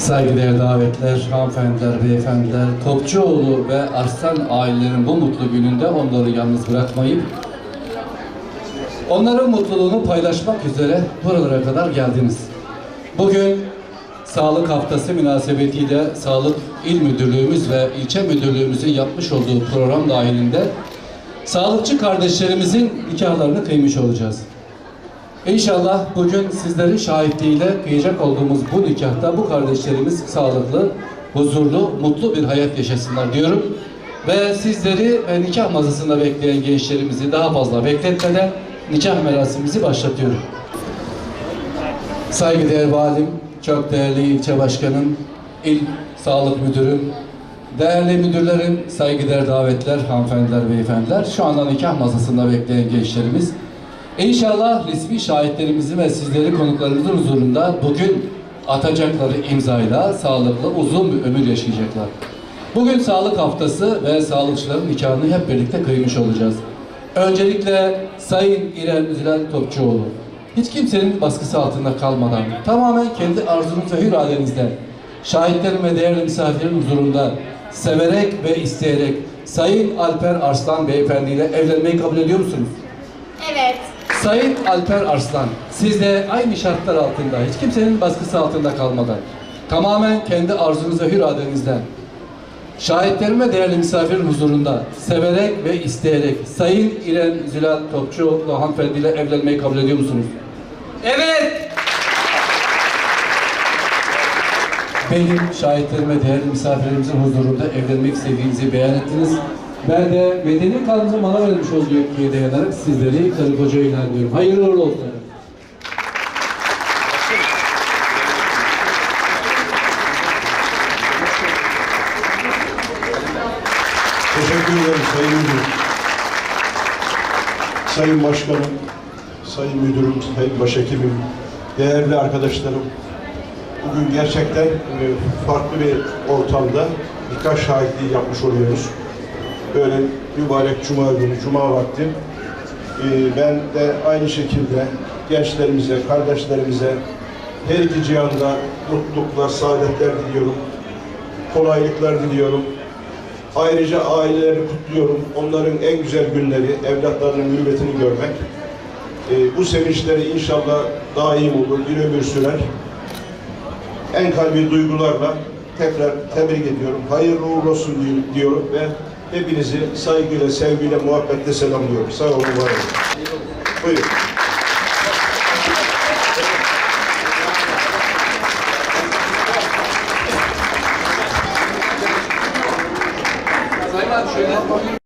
Saygıdeğer davetler, hanımefendiler, beyefendiler, Topçuoğlu ve Arslan ailelerinin bu mutlu gününde onları yalnız bırakmayıp onların mutluluğunu paylaşmak üzere buralara kadar geldiniz. Bugün Sağlık Haftası münasebetiyle Sağlık İl Müdürlüğümüz ve ilçe müdürlüğümüzün yapmış olduğu program dahilinde sağlıkçı kardeşlerimizin nikahlarını kıymış olacağız. İnşallah bugün sizlerin şahitliğiyle kıyacak olduğumuz bu nikahta bu kardeşlerimiz sağlıklı, huzurlu, mutlu bir hayat yaşasınlar diyorum. Ve sizleri ve nikah masasında bekleyen gençlerimizi daha fazla bekletmeden nikah merasimimizi başlatıyorum. Saygıdeğer valim, çok değerli ilçe başkanım, il sağlık müdürüm, değerli müdürlerim, saygıdeğer davetler, hanımefendiler, beyefendiler, şu anda nikah masasında bekleyen gençlerimiz, İnşallah resmi şahitlerimizin ve sizleri konuklarımızın huzurunda bugün atacakları imzayla sağlıklı uzun bir ömür yaşayacaklar. Bugün sağlık haftası ve sağlıkçıların nikahını hep birlikte kıymış olacağız. Öncelikle Sayın İrem Üzülen Topçuoğlu, hiç kimsenin baskısı altında kalmadan tamamen kendi arzunuz ve iradenizle şahitlerin ve değerli misafirlerin huzurunda severek ve isteyerek Sayın Alper Arslan Beyefendi ile evlenmeyi kabul ediyor musunuz? Evet. Sayın Alper Arslan, siz de aynı şartlar altında, hiç kimsenin baskısı altında kalmadan, tamamen kendi arzunuz ve iradenizden, şahitlerin ve değerli misafirin huzurunda severek ve isteyerek Sayın İrem Zülal Topçuoğlu hanımefendi ile evlenmeyi kabul ediyor musunuz? Evet. Benim şahitlerim ve değerli misafirlerimizin huzurunda evlenmek istediğinizi beyan ettiniz. Ben de medeni kanunun bana verilmiş olduğu yetkiye dayanarak sizleri karı koca ilan ediyorum. Hayırlı uğurlu olsun. Teşekkür ederim Sayın Müdür. Sayın Başkanım, Sayın Müdürüm, Sayın Başhekimim, değerli arkadaşlarım. Bugün gerçekten e, farklı bir ortamda birkaç şahitliği yapmış oluyoruz. Böyle mübarek Cuma günü, Cuma vakti. E, Ben de aynı şekilde gençlerimize, kardeşlerimize her iki cihanda mutluluklar, saadetler diliyorum. Kolaylıklar diliyorum. Ayrıca aileleri kutluyorum. Onların en güzel günleri, evlatlarının mürüvvetini görmek. Ee, bu sevinçleri inşallah daim olur, bir ömür sürer. En kalbi duygularla tekrar tebrik ediyorum. Hayırlı uğurlu olsun di- diyorum ve hepinizi saygıyla, sevgiyle, muhabbetle selamlıyorum. Sağ olun, var olun. Buyurun. Sayın abi şöyle